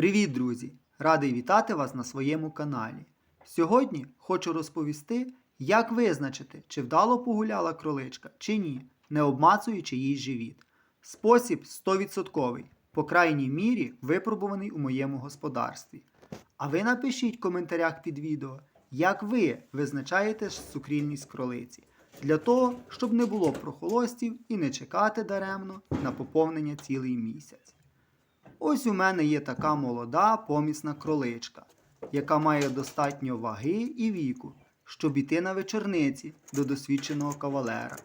Привіт, друзі! Радий вітати вас на своєму каналі. Сьогодні хочу розповісти, як визначити, чи вдало погуляла кроличка чи ні, не обмацуючи їй живіт. Спосіб 100%, по крайній мірі, випробуваний у моєму господарстві. А ви напишіть в коментарях під відео, як ви визначаєте сукрільність кролиці, для того, щоб не було прохолостів і не чекати даремно на поповнення цілий місяць. Ось у мене є така молода помісна кроличка, яка має достатньо ваги і віку, щоб іти на вечорниці до досвідченого кавалера.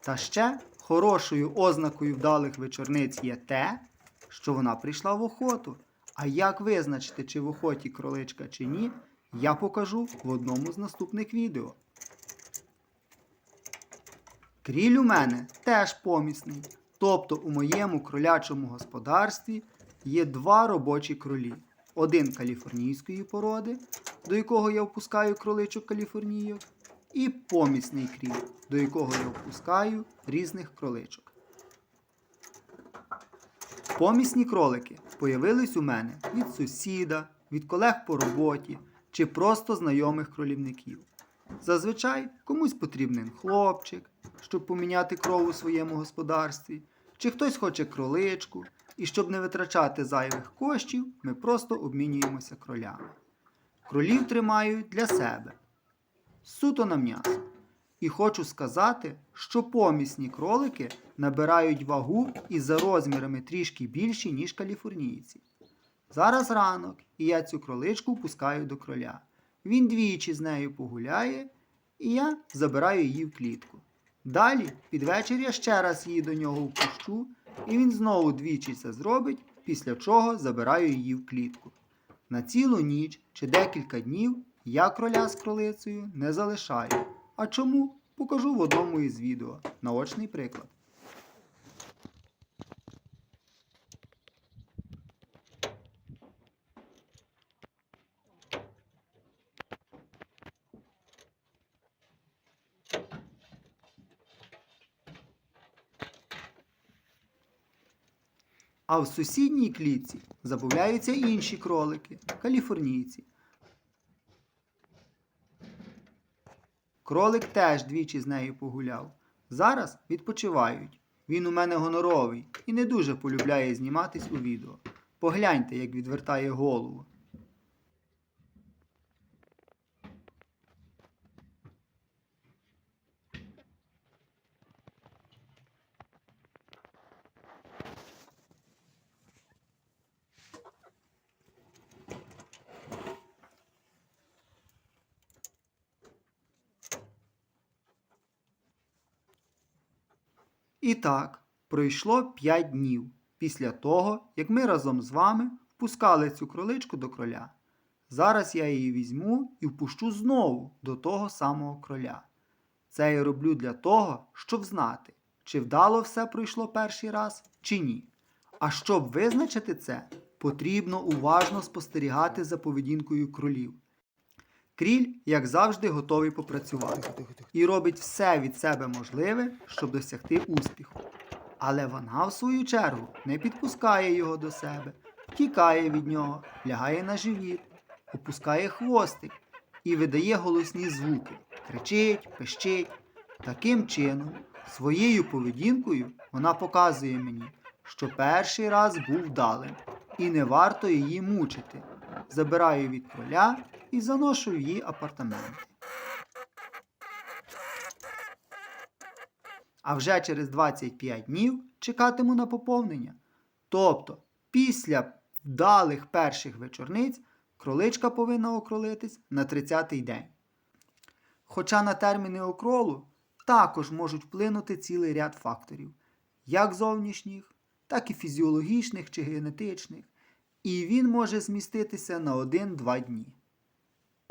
Та ще хорошою ознакою вдалих вечорниць є те, що вона прийшла в охоту. А як визначити, чи в охоті кроличка чи ні, я покажу в одному з наступних відео. Кріль у мене теж помісний. Тобто у моєму кролячому господарстві є два робочі кролі. Один каліфорнійської породи, до якого я впускаю кроличок каліфорнійок, і помісний кріль, до якого я впускаю різних кроличок. Помісні кролики появились у мене від сусіда, від колег по роботі чи просто знайомих кролівників. Зазвичай комусь потрібен хлопчик, щоб поміняти кров у своєму господарстві, чи хтось хоче кроличку, і щоб не витрачати зайвих коштів, ми просто обмінюємося кролями. Кролів тримають для себе, суто на м'ясо. І хочу сказати, що помісні кролики набирають вагу і за розмірами трішки більші, ніж каліфорнійці. Зараз ранок, і я цю кроличку пускаю до кроля. Він двічі з нею погуляє, і я забираю її в клітку. Далі, під вечір я ще раз її до нього впущу, і він знову двічі це зробить, після чого забираю її в клітку. На цілу ніч чи декілька днів я кроля з кролицею не залишаю. А чому? Покажу в одному із відео. Наочний приклад. А в сусідній клітці забавляються інші кролики, каліфорнійці. Кролик теж двічі з нею погуляв. Зараз відпочивають. Він у мене гоноровий і не дуже полюбляє зніматись у відео. Погляньте, як відвертає голову. І так, пройшло 5 днів після того, як ми разом з вами впускали цю кроличку до кроля. Зараз я її візьму і впущу знову до того самого кроля. Це я роблю для того, щоб знати, чи вдало все пройшло перший раз, чи ні. А щоб визначити це, потрібно уважно спостерігати за поведінкою кролів. Кріль, як завжди, готовий попрацювати і робить все від себе можливе, щоб досягти успіху. Але вона, в свою чергу, не підпускає його до себе, тікає від нього, лягає на живіт, опускає хвостик і видає голосні звуки, кричить, пищить. Таким чином, своєю поведінкою вона показує мені, що перший раз був вдалим, і не варто її мучити. Забираю від кроля і заношу в її апартаменти. А вже через 25 днів чекатиму на поповнення. Тобто, після вдалих перших вечорниць кроличка повинна окролитись на 30-й день. Хоча на терміни окролу також можуть вплинути цілий ряд факторів, як зовнішніх, так і фізіологічних чи генетичних, і він може зміститися на 1-2 дні.